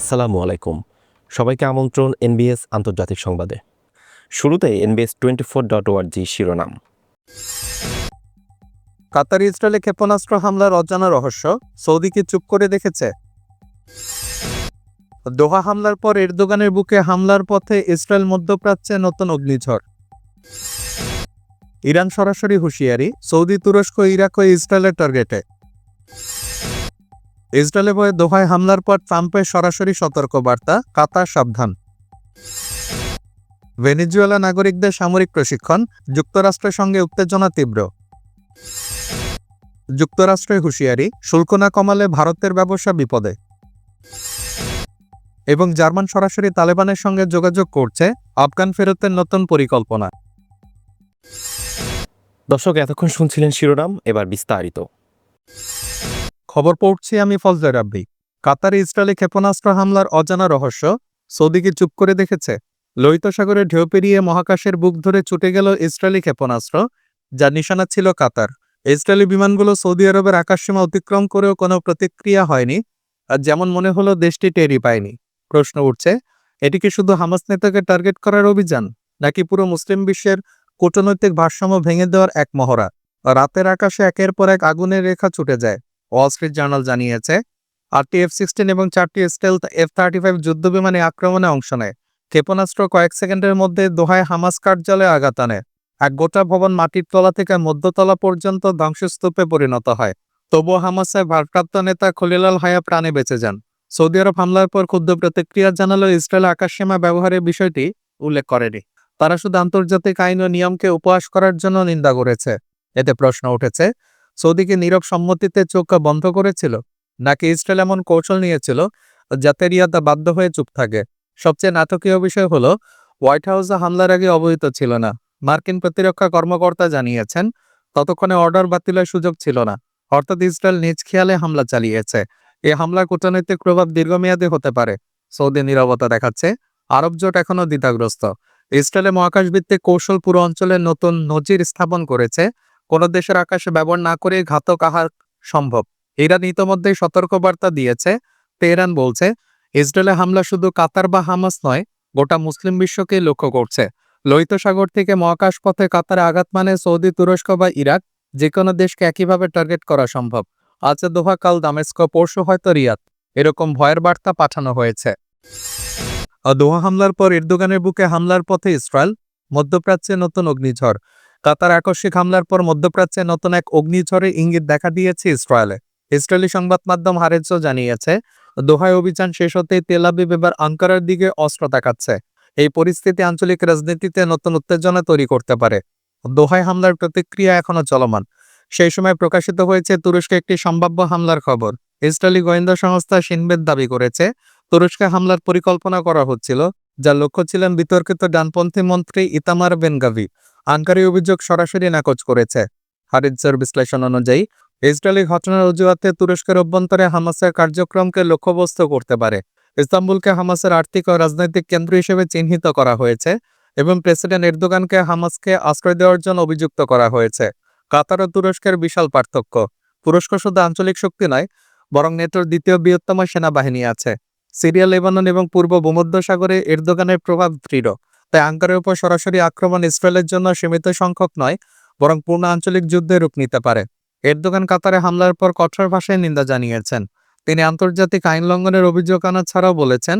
আসসালামু আলাইকুম। সবাইকে আমন্ত্রণ এনবিএস আন্তর্জাতিক সংবাদে। শুরুতে এনবিএস টোয়েন্টি ফোর ডট ওয়ার্জি শিরোনাম। কাতার ইসরায়েলে ক্ষেপণাস্ত্র হামলার অজানা রহস্য সৌদিকে চুপ করে দেখেছে? দোহা হামলার পর এরদোগানের বুকে হামলার পথে ইসরায়েল মধ্যপ্রাচ্যে নতুন অগ্নিঝড়। ইরান সরাসরি হুঁশিয়ারি, সৌদি, তুরস্ক, ইরাক ও ইসরায়েলের টার্গেটে। ইসরায়েলে বয়ে দোহায় হামলার পর ট্রাম্পের সরাসরি সতর্কবার্তা, কাতার সাবধান। ভেনিজুয়েলা নাগরিকদের সামরিক প্রশিক্ষণ, যুক্তরাষ্ট্রের সঙ্গে উত্তেজনা তীব্র। যুক্তরাষ্ট্রের হুঁশিয়ারি, শুল্ক না কমালে ভারতের ব্যবসা বিপদে। এবং জার্মান সরাসরি তালেবানের সঙ্গে যোগাযোগ করছে আফগান ফেরতের নতুন পরিকল্পনা। দর্শক, এতক্ষণ শুনছিলেন শিরোনাম, এবার বিস্তারিত। খবর পড়ছি আমি ফজলে রাব্বি। কাতারে ইসরায়েলি ক্ষেপণাস্ত্র হামলার অজানা রহস্য সৌদিকে চুপ করে দেখেছে। লোহিত সাগরে ঢেউ পেরিয়ে মহাকাশের বুক ধরে ছুটে গেল ইসরায়েলি ক্ষেপণাস্ত্র, যার নিশানা ছিল কাতার। ইসরায়েলি বিমানগুলো সৌদি আরবের আকাশসীমা অতিক্রম করেও কোনো প্রতিক্রিয়া হয়নি, আর যেমন মনে হলো, দেশটি টেরি পায়নি। প্রশ্ন উঠছে, এটি কি শুধু হামাস নেতাকে টার্গেট করার অভিযান, নাকি পুরো মুসলিম বিশ্বের কূটনৈতিক ভারসাম্য ভেঙে দেওয়ার এক মহড়া? রাতের আকাশে একের পর এক আগুনের রেখা ছুটে যায়। ওয়াল স্ট্রিট জার্নাল জানিয়েছে আটটি এফ সিক্সটিন এবং চারটি স্টেলথ এফ থার্টি ফাইভ যুদ্ধ বিমানে আক্রমণে অংশ নেয়। ক্ষেপণাস্ত্র কয়েক সেকেন্ডের মধ্যে দোহায় হামাস কার্যালয়ে আঘাত আনে। এক গোটা ভবন মাটির তলা থেকে মধ্যতলা পর্যন্ত ধ্বংসস্তূপে পরিণত হয়। তবুও হামাসের ভারপ্রাপ্ত নেতা খলিলাল হায়া প্রাণে বেঁচে যান। সৌদি আরব হামলার পর ক্ষুদ্র প্রতিক্রিয়া জানালো ইসরায়েল আকাশসীমা ব্যবহারের বিষয়টি উল্লেখ করেনি। তারা শুধু আন্তর্জাতিক আইন ও নিয়মকে উপহাস করার জন্য নিন্দা করেছে। এতে প্রশ্ন উঠেছে সৌদিকে নীরব সম্মতিতে চোখ বন্ধ করেছিল? নাকি ইসরায়েল এমন কৌশল নিয়েছিল যাতে রিয়াদা বাধ্য হয়ে চুপ থাকে? সবচেয়ে নাটকীয় বিষয় হলো, হোয়াইট হাউসে হামলার আগে অবহিত ছিল না। মার্কিন প্রতিরক্ষা কর্মকর্তা জানিয়েছেন, ততক্ষণে অর্ডার বাতিলের সুযোগ ছিল না। অর্থাৎ ইসরায়েল নিজ খেয়ালে হামলা চালিয়েছে। এই হামলার কূটনৈতিক প্রভাব দীর্ঘমেয়াদী হতে পারে। সৌদি নীরবতা দেখাচ্ছে, আরব জোট এখনও দ্বিধাগ্রস্ত। ইসরায়েলে মহাকাশ ভিত্তিক কৌশল পুরো অঞ্চলে নতুন নজির স্থাপন করেছে। কোন দেশের আকাশে ব্যবহার না করে ঘাতক আহার সম্ভব। ইরান ইতোমধ্যেই সতর্কবার্তা দিয়েছে। তেহরান বলছে, ইসরায়েলে হামলা শুধু কাতার বা হামাস নয়, গোটা মুসলিম বিশ্বকে লক্ষ্য করছে। লোহিত সাগর থেকে মহাকাশ পথে কাতারে আঘাত মানে সৌদি, তুরস্ক বা ইরাক যে কোনো দেশকে একইভাবে টার্গেট করা সম্ভব। আজ দোহা, কাল দামেস্ক, পরশু হয়তো রিয়াদ। এরকম ভয়ের বার্তা পাঠানো হয়েছে। দোহা হামলার পর এরদোগানের বুকে হামলার পথে ইসরায়েল, মধ্যপ্রাচ্যে নতুন অগ্নিঝড়। কাতার আকস্মিক হামলার পর মধ্যপ্রাচ্যে নতুন এক অগ্নিঝড়ের ইঙ্গিত দেখা দিয়েছে ইসরায়েলে। ইসরায়েলি সংবাদ মাধ্যম হারেজও জানিয়েছে, দোহায় অভিযান শেষ হতেই তেল আবিব এবার আঙ্কারার দিকে অস্ত্র দেখাচ্ছে এই পরিস্থিতি আঞ্চলিক রাজনীতিতে নতুন উত্তেজনা তৈরি করতে পারে। দোহায় হামলার প্রতিক্রিয়া এখনও চলমান। সেই সময় প্রকাশিত হয়েছে তুরস্কে একটি সম্ভাব্য হামলার খবর। ইসরায়েলি গোয়েন্দা সংস্থা সিনবেদ দাবি করেছে, তুরস্কে হামলার পরিকল্পনা করা হচ্ছিল, যার লক্ষ্য ছিলেন বিতর্কিত ডানপন্থী মন্ত্রী ইতামার বেনগাভি। আনকারি অভিযোগ সরাসরি নাকচ করেছে। হারিজের বিশ্লেষণ অনুযায়ী, ইসরায়েলি ঘটনার অজুহাতে তুরস্কের অভ্যন্তরে হামাসের কার্যক্রমকে লক্ষ্যবস্তু করতে পারে। ইস্তাম্বুলকে হামাসের আর্থিক ও রাজনৈতিক কেন্দ্র হিসেবে চিহ্নিত করা হয়েছে এবং প্রেসিডেন্ট এরদোগানকে হামাসকে আশ্রয় দেওয়ার জন্য অভিযুক্ত করা হয়েছে। কাতার ও তুরস্কের বিশাল পার্থক্য। তুরস্ক শুধু আঞ্চলিক শক্তি নয়, বরং নেটোর দ্বিতীয় বৃহত্তম সেনাবাহিনী আছে। সিরিয়া, লেবানন এবং পূর্ব ভূমধ্যসাগরে এরদোগানের প্রভাব দৃঢ়। তাই আঙ্কারের উপর সরাসরি আক্রমণ ইসরায়েলের জন্য সীমিত সংখ্যক নয়, বরং পূর্ণ আঞ্চলিক যুদ্ধে রূপ নিতে পারে। এরদোগান কাতারে হামলার পর কঠোর ভাষায় নিন্দা জানিয়েছেন। তিনি আন্তর্জাতিক আইন লঙ্ঘনের অভিযোগ আনা ছাড়াও বলেছেন,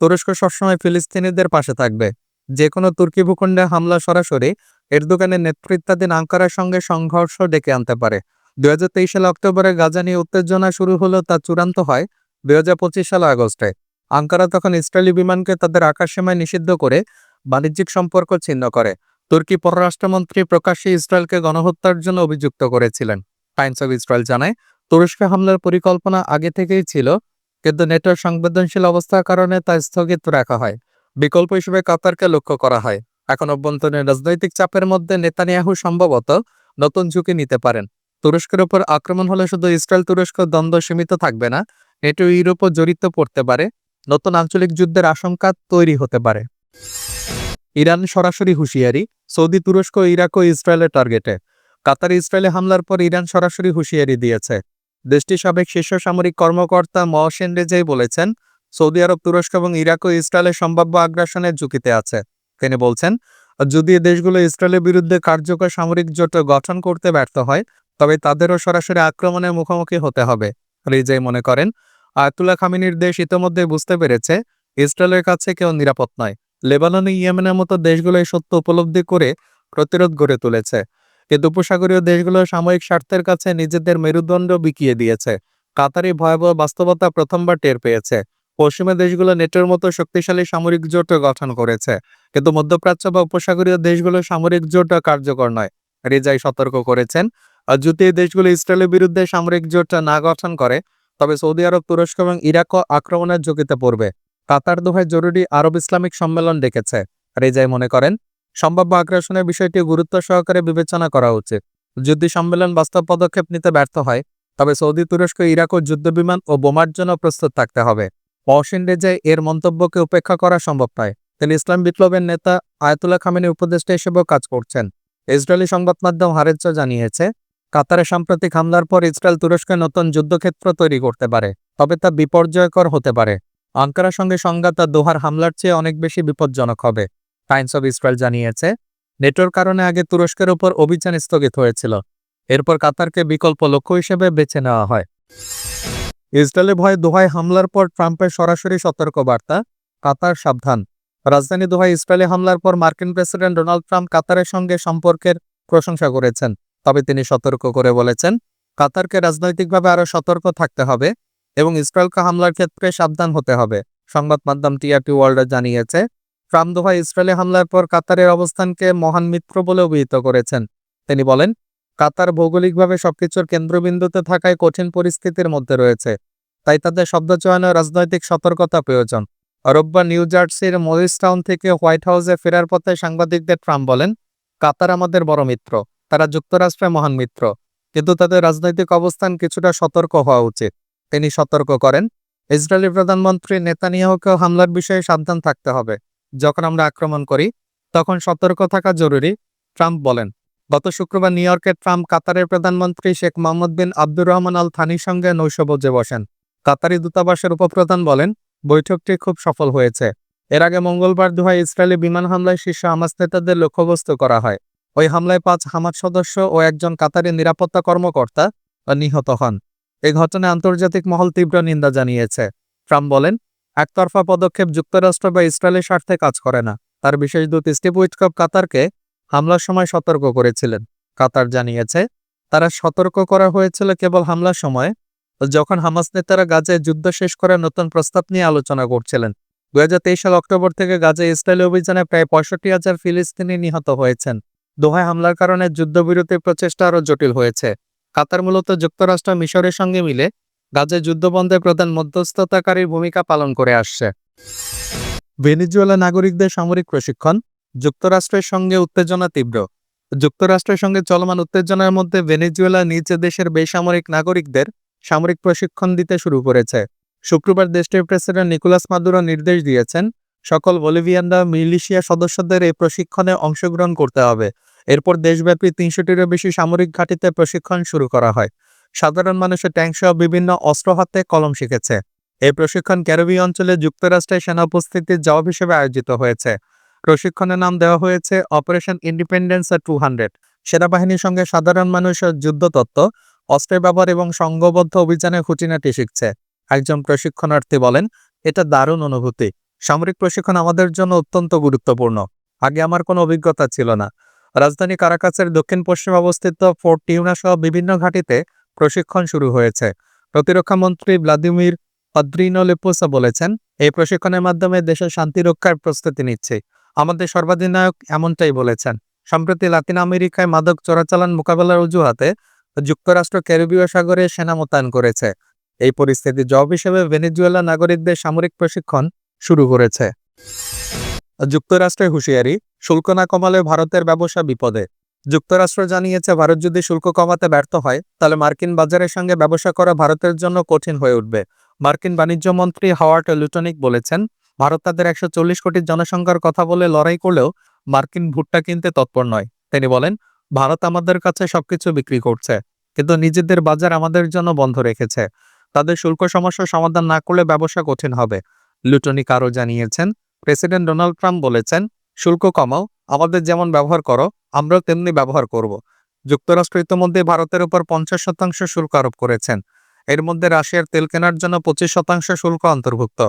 তুরস্ক সবসময় ফিলিস্তিনিদের পাশে থাকবে। যে কোনো তুর্কি ভূখণ্ডে হামলা সরাসরি এরদোগানের নেতৃত্বাধীন আঙ্কারার সঙ্গে সংঘর্ষ ডেকে আনতে পারে। দুই হাজার সালে অক্টোবরে গাজা নিয়ে উত্তেজনা শুরু হলো তা চূড়ান্ত হয় দুই হাজার পঁচিশ সালে আগস্টে। আঙ্কারা তখন ইসরায়েলি বিমানকে তাদের আকাশসীমায় নিষিদ্ধ করে বাণিজ্যিক সম্পর্ক ছিন্ন করে। তুর্কি পররাষ্ট্রমন্ত্রী প্রকাশ্যে ইসরায়েলকে গণহত্যার জন্য অভিযুক্ত করেছিলেন। টাইমস অফ ইসরায়েল জানায়, তুরস্ক হামলার পরিকল্পনা আগে থেকেই ছিল, কিন্তু নেটোর সংবেদনশীল অবস্থার কারণে তা স্থগিত রাখা হয়। বিকল্প হিসেবে কাতারকে লক্ষ্য করা হয়। এখন অভ্যন্তরীণ রাজনৈতিক চাপের মধ্যে নেতানিয়াহু সম্ভবত নতুন ঝুঁকি নিতে পারেন। তুরস্কের উপর আক্রমণ হলে শুধু ইসরায়েল তুরস্ক দ্বন্দ্ব সীমিত থাকবে না, নেটো ইউরোপও জড়িত পড়তে পারে। নতুন আঞ্চলিক যুদ্ধের আশঙ্কা তৈরি হতে পারে। ইরান সরাসরি হুঁশিয়ারি, সৌদি, তুরস্ক, ইরাক ও ইসরায়েলের টার্গেটে। কাতার, ইসরায়েলে হামলার পর ইরান সরাসরি হুঁশিয়ারি দিয়েছে। দেশটির সাবেক শীর্ষ সামরিক কর্মকর্তা মহসেন রেজাই বলেছেন, সৌদি আরব, তুরস্ক এবং ইরাক ও ইসরায়েলের সম্ভাব্য আগ্রাসনের ঝুঁকিতে আছে। তিনি বলছেন, যদি দেশগুলো ইসরায়েলের বিরুদ্ধে কার্যকর সামরিক জোট গঠন করতে ব্যর্থ হয়, তবে তাদেরও সরাসরি আক্রমণের মুখোমুখি হতে হবে। রিজাই মনে করেন, আয়াতুল্লাহ খামিনির দেশ ইতোমধ্যে বুঝতে পেরেছে, ইসরায়েলের কাছে কেউ নিরাপদ নয়। লেবানন, ইয়েমেনের মতো দেশগুলো এই সত্য উপলব্ধি করে প্রতিরোধ গড়ে তুলেছে। কিন্তু উপসাগরীয় দেশগুলো সাময়িক স্বার্থের কাছে নিজেদের মেরুদণ্ড বিকিয়ে দিয়েছে। কাতারি ভয়াবহ বাস্তবতা প্রথমবার টের পেয়েছে। পশ্চিমা দেশগুলো নেটোর মতো শক্তিশালী সামরিক জোট গঠন করেছে। কিন্তু মধ্যপ্রাচ্য বা উপসাগরীয় দেশগুলো সামরিক জোট কার্যকর নয়। রেজাই সতর্ক করেছেন। আর যদি এই দেশগুলো ইসরায়েলের বিরুদ্ধে সামরিক জোট না গঠন করে, তবে সৌদি আরব, তুরস্ক এবং ইরাকও আক্রমণের ঝুঁকিতে পড়বে। কাতার দোহায় জরুরি আরব ইসলামিক সম্মেলন ডেকেছে। রেজাই মনে করেন, সম্ভাব্য আগ্রাসনের বিষয়টি গুরুত্ব সহকারে বিবেচনা করা উচিত। যদি সম্মেলন বাস্তব পদক্ষেপ নিতে ব্যর্থ হয়, তবে সৌদি, তুরস্ক, ইরাক ও যুদ্ধবিমান ও বোমার জন্য প্রস্তুত থাকতে হবে। মহসিন রেজাই এর মন্তব্যকে উপেক্ষা করা সম্ভব নয়। তিনি ইসলাম বিপ্লবের নেতা আয়াতুল্লাহ খামেনি উপদেষ্টা হিসেবেও কাজ করছেন। ইসরায়েলি সংবাদ মাধ্যম হারেজ্য জানিয়েছে, কাতারে সাম্প্রতিক হামলার পর ইসরায়েল তুরস্কে নতুন যুদ্ধক্ষেত্র তৈরি করতে পারে, তবে তা বিপর্যয়কর হতে পারে। আঙ্কারার সঙ্গে সংঘাত দোহার হামলার চেয়ে অনেক বেশি বিপজ্জনক হবে, টাইমস অব ইসরায়েল জানিয়েছে। নেটোর কারণে আগে তুরস্কের ওপর অভিযান স্থগিত হয়েছিল। এরপর কাতারকে বিকল্প লক্ষ্য হিসেবে বেছে নেওয়া হয়। ইসরায়েলে ভয়ে দোহায় হামলার পর ট্রাম্পের সরাসরি সতর্কবার্তা, কাতার সাবধান। রাজধানী দোহায় ইসরায়েলি হামলার পর মার্কিন প্রেসিডেন্ট ডোনাল্ড ট্রাম্প কাতারের সঙ্গে সম্পর্কের প্রশংসা করেছেন। তবে তিনি সতর্ক করে বলেছেন, কাতারকে রাজনৈতিকভাবে আরও সতর্ক থাকতে হবে। এবং ইসরায়েলকে হামলার ক্ষেত্রে সাবধান হতে হবে। সংবাদ মাধ্যম টিআরটি ওয়ার্ল্ড জানিয়েছে, ট্রাম্প দোহায় ইসরায়েলি হামলার পর কাতারের অবস্থানকে মহান মিত্র বলে অভিহিত করেছেন। তিনি বলেন, কাতার ভৌগোলিকভাবে সবকিছুর কেন্দ্রবিন্দুতে থাকায় কঠিন পরিস্থিতির মধ্যে রয়েছে। তাই তাদের শব্দ চয়নে রাজনৈতিক সতর্কতা প্রয়োজন। রোববার নিউ জার্সির মরিসটাউন থেকে হোয়াইট হাউসে ফেরার পথে সাংবাদিকদের ট্রাম্প বলেন, কাতার আমাদের বড় মিত্র, তারা যুক্তরাষ্ট্রের মহান মিত্র, কিন্তু তাদের রাজনৈতিক অবস্থান কিছুটা সতর্ক হওয়া উচিত। তিনি সতর্ক করেন, ইসরায়েলি প্রধানমন্ত্রী নেতানিয়াহুকে হামলার বিষয়ে সাবধান থাকতে হবে। যখন আমরা আক্রমণ করি, তখন সতর্ক থাকা জরুরি, ট্রাম্প বলেন। গত শুক্রবার নিউ ইয়র্কে ট্রাম্প কাতারের প্রধানমন্ত্রী শেখ মোহাম্মদ বিন আব্দুর রহমান আল থানির সঙ্গে নৈশভোজে বসেন। কাতারি দূতাবাসের উপপ্রধান বলেন, বৈঠকটি খুব সফল হয়েছে। এর আগে মঙ্গলবার দোহায় ইসরায়েলি বিমান হামলায় শীর্ষ হামাস নেতাদের লক্ষ্যবস্তু করা হয়। ওই হামলায় পাঁচ হামাস সদস্য ও একজন কাতারি নিরাপত্তা কর্মকর্তা নিহত হন। এই ঘটনায় আন্তর্জাতিক মহল তীব্র নিন্দা জানিয়েছে। ট্রাম্প বলেন, একতরফা পদক্ষেপ যুক্তরাষ্ট্র বা ইসরায়েলের স্বার্থে কাজ করে না। তার বিশেষ দূত স্টিভ উইটকপ কাতারকে হামলার সময় সতর্ক করেছিলেন। কাতার জানিয়েছে, তারা সতর্ক করা হয়েছিল কেবল হামলার সময়, যখন হামাস নেতারা গাজায় যুদ্ধ শেষ করার নতুন প্রস্তাব নিয়ে আলোচনা করছিলেন। দু সাল অক্টোবর থেকে গাজায় ইসরায়েলি অভিযানে প্রায় পঁয়ষট্টি হাজার ফিলিস্তিনি নিহত হয়েছেন। দোহায় হামলার কারণে যুদ্ধবিরতির প্রচেষ্টা আরও জটিল হয়েছে। কাতার মূলত যুক্তরাষ্ট্র মিশরের সঙ্গে মিলে গাজায় যুদ্ধবন্ধে প্রধান মধ্যস্থতাকারীর ভূমিকা পালন করে আসছে। ভেনিজুয়েলা নাগরিকদের সামরিক প্রশিক্ষণ, যুক্তরাষ্ট্রের সঙ্গে উত্তেজনা তীব্র। যুক্তরাষ্ট্রের সঙ্গে চলমান উত্তেজনার মধ্যে ভেনেজুয়েলা নিজ দেশের বেসামরিক নাগরিকদের সামরিক প্রশিক্ষণ দিতে শুরু করেছে। শুক্রবার দেশটির প্রেসিডেন্ট নিকোলাস মাদুরো নির্দেশ দিয়েছেন, সকল বলিভিয়ানরা মিলিশিয়া সদস্যদের এই প্রশিক্ষণে অংশগ্রহণ করতে হবে। এরপর দেশব্যাপী তিনশোটিরও বেশি সামরিক ঘাঁটিতে প্রশিক্ষণ শুরু করা হয়। সাধারণ মানুষের ট্যাঙ্ক সহ বিভিন্ন অস্ত্র হাতে কলম শিখেছে। এই প্রশিক্ষণ ক্যারিবীয় অঞ্চলে যুক্তরাষ্ট্রের সেনা উপস্থিতির জবাব হিসেবে আয়োজিত হয়েছে। প্রশিক্ষণের নাম দেওয়া হয়েছে অপারেশন ইন্ডিপেন্ডেন্স টু হান্ড্রেড, সেনাবাহিনীর সঙ্গে সাধারণ মানুষের যুদ্ধতত্ত্ব, অস্ত্রের ব্যবহার এবং সংঘবদ্ধ অভিযানের খুঁটিনাটি শিখছে। একজন প্রশিক্ষণার্থী বলেন, এটা দারুণ অনুভূতি। সামরিক প্রশিক্ষণ আমাদের জন্য অত্যন্ত গুরুত্বপূর্ণ। আগে আমার কোনো অভিজ্ঞতা ছিল না। রাজধানী কারাকাসের দক্ষিণ পশ্চিম অবস্থিত ফোর্ট টিউনা সহ বিভিন্ন ঘাঁটিতে প্রশিক্ষণ শুরু হয়েছে। প্রতিরক্ষা মন্ত্রী ভ্লাদিমির পদ্রিনো লেপোসা বলেছেন, এই প্রশিক্ষণের মাধ্যমে দেশের শান্তি রক্ষার প্রস্তুতি নিচ্ছে। আমাদের সর্বাধিনায়ক এমনটাই বলেছেন। সম্প্রতি লাতিন আমেরিকায় মাদক চোরাচালান মোকাবেলার অজুহাতে যুক্তরাষ্ট্র ক্যারিবীয় সাগরে সেনা মোতায়েন করেছে। এই পরিস্থিতি জব হিসেবে ভেনেজুয়েলা নাগরিকদের সামরিক প্রশিক্ষণ শুরু করেছে। যুক্তরাষ্ট্রের হুঁশিয়ারি শুল্ক না কমালে ভারতের ব্যবসা বিপদে। যুক্তরাষ্ট্র জানিয়েছে, ভারত যদি শুল্ক কমাতে ব্যর্থ হয়, তাহলে মার্কিন বাজারের সঙ্গে ব্যবসা করা ভারতের জন্য কঠিন হয়ে উঠবে। মার্কিন বাণিজ্য মন্ত্রী হাওয়ার্ড লুটনিক বলেছেন, ভারত তাদের একশো চল্লিশ কোটি জনসংখ্যার কথা বলে লড়াই করলেও মার্কিন ভুট্টা কিনতে তৎপর নয়। তিনি বলেন, ভারত আমাদের কাছে সবকিছু বিক্রি করছে, কিন্তু নিজেদের বাজার আমাদের জন্য বন্ধ রেখেছে। তাদের শুল্ক সমস্যা সমাধান না করলে ব্যবসা কঠিন হবে। লুটনিক আরও জানিয়েছেন, প্রেসিডেন্ট ডোনাল্ড ট্রাম্প বলেছেন শুল্ক কমাও, আমাদের যেমন ব্যবহার করো, আমরাও তেমনি ব্যবহার করব। যুক্তরাষ্ট্র ইতিমধ্যে ভারতের উপর পঞ্চাশ শতাংশ শুল্ক আরোপ করেছেন। এর মধ্যে রাশিয়ার তেল কেনার জন্য পঁচিশ শতাংশ শুল্ক অন্তর্ভুক্ত।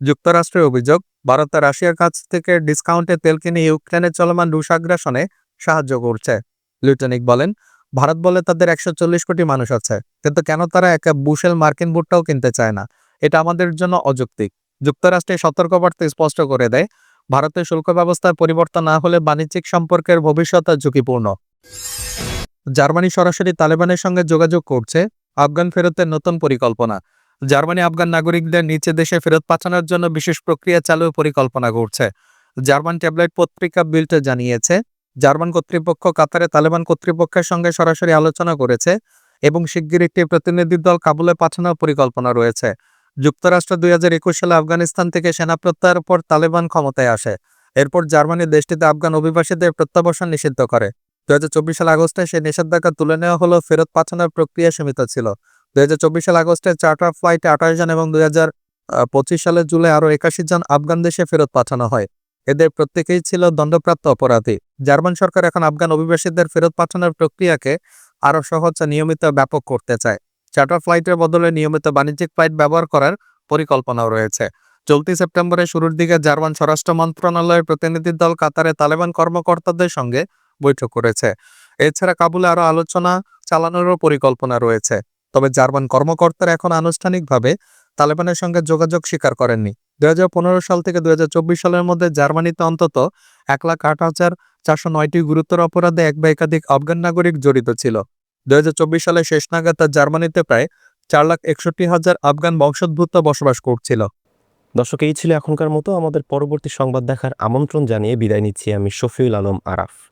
যুক্তরাষ্ট্রের অভিযোগ, ভারত রাশিয়ার কাছ থেকে ডিসকাউন্টে তেল কিনে ইউক্রেনে চলমান রুশ আগ্রাসনে সাহায্য করছে। লিউটেনিক বলেন, ভারত বলে তাদের একশো চল্লিশ কোটি মানুষ আছে, কিন্তু কেন তারা এক বুশেল মার্কিন বুটটাও কিনতে চায় না? এটা আমাদের জন্য অযৌক্তিক। যুক্তরাষ্ট্রের সতর্কবার্তা স্পষ্ট করে দেয় ভারতের শুল্ক ব্যবস্থায় পরিবর্তন না হলে বাণিজ্যিক সম্পর্কের ভবিষ্যৎ ঝুঁকিপূর্ণ। জার্মানি সরাসরি তালেবানের সঙ্গে যোগাযোগ করছে, আফগান ফেরতের নতুন পরিকল্পনা। জার্মানি আফগান নাগরিকদের নিচে দেশে ফেরত পাঠানোর জন্য বিশেষ প্রক্রিয়া চালুর পরিকল্পনা করছে। জার্মান ট্যাবলেট পত্রিকা বিল্টে জানিয়েছে, জার্মান কর্তৃপক্ষ কাতারে তালেবান কর্তৃপক্ষের সঙ্গে সরাসরি আলোচনা করেছে এবং শিগগির একটি প্রতিনিধি দল কাবুলে পাঠানোর পরিকল্পনা রয়েছে। যুক্তরাষ্ট্র দুই হাজার একুশ সালে আফগানিস্তান থেকে সেনা প্রত্যাহারের পর তালেবান ক্ষমতায় আসে। এরপর জার্মানি দেশটিতে আফগান অভিবাসীদের প্রত্যাবর্ষণ নিষিদ্ধ করে। দু হাজার চব্বিশ সাল আগস্টে সেই নিষেধাজ্ঞা তুলে নেওয়া হলো ফেরত পাঠানোর প্রক্রিয়া সীমিত ছিল। দুই সাল আগস্টে চার্টার ফ্লাইটে আঠাশ জন এবং দুই পঁচিশ সালের জুলাই আরও একাশি জন আফগান দেশে ফেরত পাঠানো হয়। এদের প্রত্যেকেই ছিল দণ্ডপ্রাপ্ত অপরাধী। জার্মান সরকার এখন আফগান অভিবাসীদের ফেরত পাঠানোর প্রক্রিয়াকে আরও সহজ নিয়মিত ব্যাপক করতে চায়। চার্টার ফ্লাইটের বদলে নিয়মিত বাণিজ্যিক ফ্লাইট ব্যবহার করার পরিকল্পনাও রয়েছে। চলতি সেপ্টেম্বরের শুরুর দিকে জার্মান স্বরাষ্ট্র মন্ত্রণালয়ের প্রতিনিধি দল কাতারে তালেবান কর্মকর্তাদের সঙ্গে বৈঠক করেছে। এছাড়া কাবুলে আরও আলোচনা চালানোরও পরিকল্পনা রয়েছে। তবে জার্মান কর্মকর্তারা এখন আনুষ্ঠানিকভাবে তালেবানের সঙ্গে যোগাযোগ স্বীকার করেননি। দুই হাজার পনেরো সাল থেকে দুই হাজার চব্বিশ সালের মধ্যে জার্মানিতে অন্তত এক লাখ আট হাজার চারশো নয়টি গুরুতর অপরাধে এক বা একাধিক আফগান নাগরিক জড়িত ছিল। দুই সালে শেষ নাগাদ তার জার্মানিতে প্রায় চার লাখ একষট্টি হাজার আফগান বংশোদ্ভূত বসবাস করছিল। দর্শক, এই ছিল এখনকার মতো। আমাদের পরবর্তী সংবাদ দেখার আমন্ত্রণ জানিয়ে বিদায় নিচ্ছি আমি শফিউল আলম আরাফ।